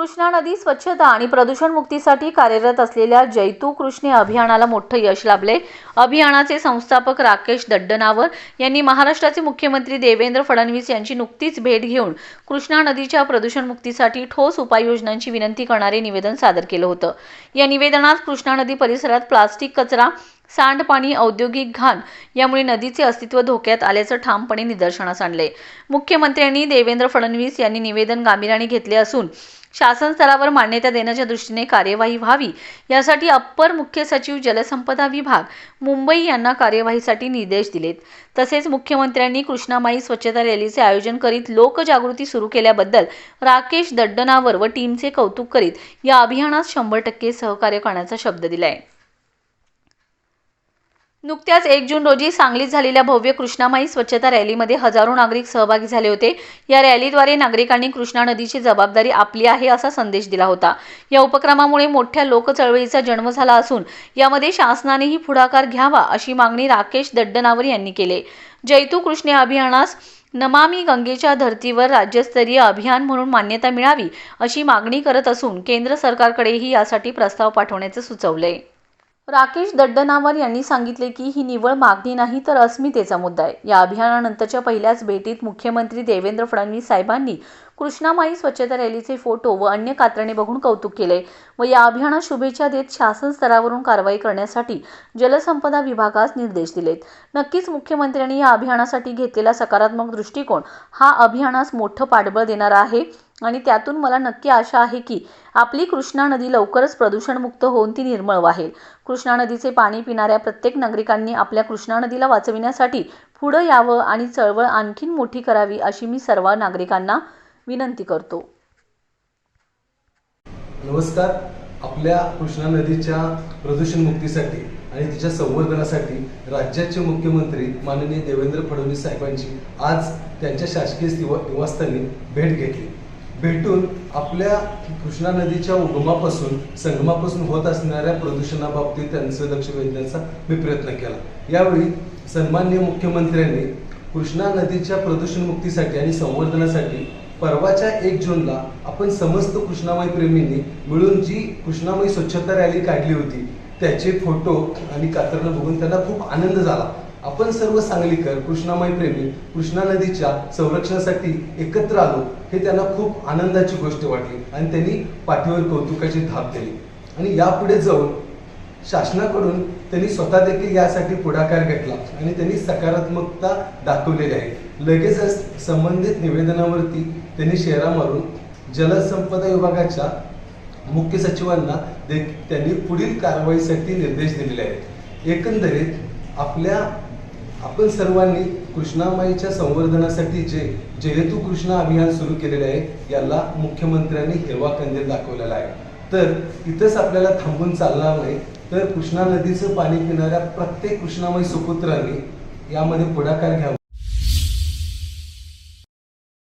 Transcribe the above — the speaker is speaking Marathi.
कृष्णा नदी स्वच्छता आणि प्रदूषण मुक्तीसाठी कार्यरत असलेल्या जैतू कृष्णे अभियानाला मोठं यश लाभले अभियानाचे संस्थापक राकेश दड्डनावर यांनी महाराष्ट्राचे मुख्यमंत्री देवेंद्र फडणवीस यांची नुकतीच भेट घेऊन कृष्णा नदीच्या प्रदूषण मुक्तीसाठी ठोस उपाययोजनांची विनंती करणारे निवेदन सादर केलं होतं. या निवेदनात कृष्णा नदी परिसरात प्लास्टिक कचरा सांडपाणी औद्योगिक घाण यामुळे नदीचे अस्तित्व धोक्यात आल्याचं ठामपणे निदर्शनास आणले मुख्यमंत्र्यांनी देवेंद्र फडणवीस यांनी निवेदन गांभीर्याने घेतले असून शासन स्तरावर मान्यता देण्याच्या दृष्टीने कार्यवाही व्हावी. यासाठी अप्पर मुख्य सचिव जलसंपदा विभाग मुंबई यांना कार्यवाहीसाठी निर्देश दिलेत. तसेच मुख्यमंत्र्यांनी कृष्णामाई स्वच्छता रॅलीचे आयोजन करीत लोकजागृती सुरू केल्याबद्दल राकेश दड्डनावर व टीमचे कौतुक करीत या अभियानात शंभर टक्के सहकार्य करण्याचा शब्द दिलाय. नुकत्याच एक जून रोजी सांगलीत झालेल्या भव्य कृष्णामाई स्वच्छता रॅलीमध्ये हजारो नागरिक सहभागी झाले होते. या रॅलीद्वारे नागरिकांनी कृष्णा नदीची जबाबदारी आपली आहे असा संदेश दिला होता. या उपक्रमामुळे मोठ्या लोकचळवळीचा जन्म झाला असून यामध्ये शासनानेही पुढाकार घ्यावा अशी मागणी राकेश दड्डनावर यांनी केले. जैतू कृष्णे अभियानास नमामी गंगेच्या धर्तीवर राज्यस्तरीय अभियान म्हणून मान्यता मिळावी अशी मागणी करत असून केंद्र सरकारकडेही यासाठी प्रस्ताव पाठवण्याचे सुचवले. राकेश दड्डनावर यांनी सांगितले की ही निवळ मागणी नाही तर अस्मितेचा मुद्दा आहे. या अभियानानंतरच्या पहिल्याच भेटीत मुख्यमंत्री देवेंद्र फडणवीस साहेबांनी कृष्णामाई स्वच्छता रॅलीचे फोटो व अन्य कात्रणे बघून कौतुक केले व या अभियानात शुभेच्छा देत शासन स्तरावरून कारवाई करण्यासाठी जलसंपदा विभागास निर्देश दिलेत. नक्कीच मुख्यमंत्र्यांनी या अभियानासाठी घेतलेला सकारात्मक दृष्टिकोन हा अभियानास मोठं पाठबळ देणारा आहे. आणि त्यातून मला नक्की आशा आहे की आपली कृष्णा नदी लवकरच प्रदूषणमुक्त होऊन ती निर्मळ वाहेल. कृष्णा नदीचे पाणी पिणाऱ्या प्रत्येक नागरिकांनी आपल्या कृष्णा नदीला वाचविण्यासाठी पुढं यावं आणि चळवळ आणखीन मोठी करावी अशी मी सर्व नागरिकांना विनंती करतो. नमस्कार. आपल्या कृष्णा नदीच्या प्रदूषण मुक्तीसाठी आणि तिच्या संवर्धनासाठी राज्याचे मुख्यमंत्री माननीय देवेंद्र फडणवीस साहेबांची आज त्यांच्या शासकीय निवासस्थानी भेट घेतली. भेटून आपल्या कृष्णा नदीच्या उगमापासून संगमापासून होत असणाऱ्या प्रदूषणाबाबतीत त्यांचं लक्ष वेधण्याचा मी प्रयत्न केला. यावेळी सन्मान्य मुख्यमंत्र्यांनी कृष्णा नदीच्या प्रदूषण मुक्तीसाठी आणि संवर्धनासाठी परवाच्या एक जूनला आपण समस्त कृष्णामाई प्रेमींनी मिळून जी कृष्णामाई स्वच्छता रॅली काढली होती त्याचे फोटो आणि कातरणं बघून त्यांना खूप आनंद झाला. आपण सर्व सांगलीकर कृष्णामाई प्रेमी कृष्णा नदीच्या संरक्षणासाठी एकत्र आलो हे त्यांना खूप आनंदाची गोष्ट वाटली आणि त्यांनी पाठीवर कौतुकाची थाप दिली. आणि यापुढे जाऊन शासनाकडून त्यांनी स्वतः देखील यासाठी पुढाकार घेतला आणि त्यांनी सकारात्मकता दाखवलेली आहे. लगेचच संबंधित निवेदनावरती त्यांनी शेरा मारून जलसंपदा विभागाच्या मुख्य सचिवांना दे त्यांनी पुढील कारवाईसाठी निर्देश दिलेले आहेत. एकंदरीत आपल्या आपण सर्वांनी कृष्णामाईच्या संवर्धनासाठी जे जयतू कृष्णा अभियान सुरू केलेले आहे याला मुख्यमंत्र्यांनी हिरवा कंदील दाखवलेला आहे. तर इथंच आपल्याला थांबून चालणार नाही तर कृष्णा नदीचं पाणी पिणाऱ्या प्रत्येक कृष्णामाई सुपुत्रांनी यामध्ये पुढाकार घ्यावा.